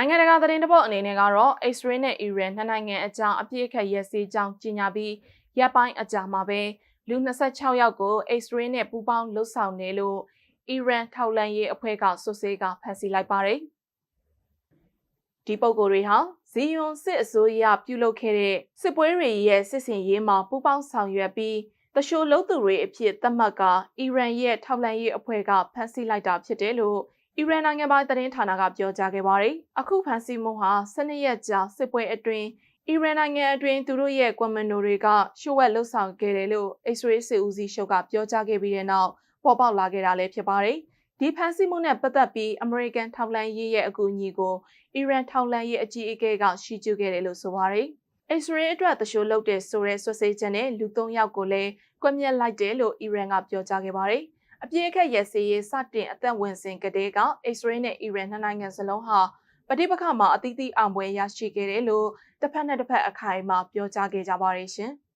နိုင်ငံတကာသတင်းတပုတ်အနေနဲ့ကတော့ Israel နဲ့ Iran နှစ်နိုင်ငံအကြောင်းအပြစ်အခတ်ရဲစေးကြောင်းကြီးညာပြီးရပ်ပိုင်းအကြာမှာပဲလူ26ယောက်ကို Israel နဲ့ပူးပေါင်းလှုပ်ဆောင်နေလို့ Iran ထောက်လှမ်းရေးအဖွဲ့ကဆွဆွေးကဖမ်းဆီးလိုက်ပါတယ်။ဒီပုံကိုယ်တွေဟာဇီယွန်စစ်အစိုးရပြုလုပ်ခဲ့တဲ့စစ်ပွဲတွေရဲ့စစ်စင်ရေးမှာပူးပေါင်းဆောင်ရွက်ပြီးတရှိုလုံးသူတွေအဖြစ်သတ်မှတ်ကအီရန်ရဲ့ထောက်လှမ်းရေးအဖွဲ့ကဖမ်းဆီးလိုက်တာဖြစ်တယ်လို့ အီရန်နိုင်ငံပိုင်သတင်းဌာနကပြောကြားခဲ့ပါတယ်။အခုဖမ်းဆီးမှုဟာ12ရက်ကြာစစ်ပွဲအတွင်းအီရန်နိုင်ငံအတွင်းသူတို့ရဲ့ကွန်မန်ဒိုတွေကရှို့ဝက်လှုပ်ဆောင်ခဲ့တယ်လို့အစ္စရေးစစ်ဦးစီးချုပ်ကပြောကြားခဲ့ပြီးတဲ့နောက်ပေါ်ပေါက်လာခဲ့တာလည်းဖြစ်ပါတယ်။ဒီဖမ်းဆီးမှုနဲ့ပတ်သက်ပြီးအမေရိကန်ထောက်လှမ်းရေးရဲ့အကူအညီကိုအီရန်ထောက်လှမ်းရေးအကြီးအကဲကရှီကျူခဲ့တယ်လို့ဆိုပါတယ်။အစ္စရေးအတွက်တရှိုးလုပ်တဲ့ဆိုတဲ့ဆွဆွေးချက်နဲ့လူ၃ယောက်ကိုလည်းကွပ်မျက်လိုက်တယ်လို့အီရန်ကပြောကြားခဲ့ပါတယ်။ အပြည့်အခက်ရစီရေးစတင်အသက်ဝင်စဉ်ကတည်းကအစ္စရေးနဲ့အီရန်နှစ်နိုင်ငံစလုံးဟာပဋိပက္ခမှာအသီးသီးအောင်ပွဲရရှိခဲ့တယ်လို့တစ်ဖက်နဲ့တစ်ဖက်အခိုင်အမာပြောကြားခဲ့ကြပါတယ်ရှင်။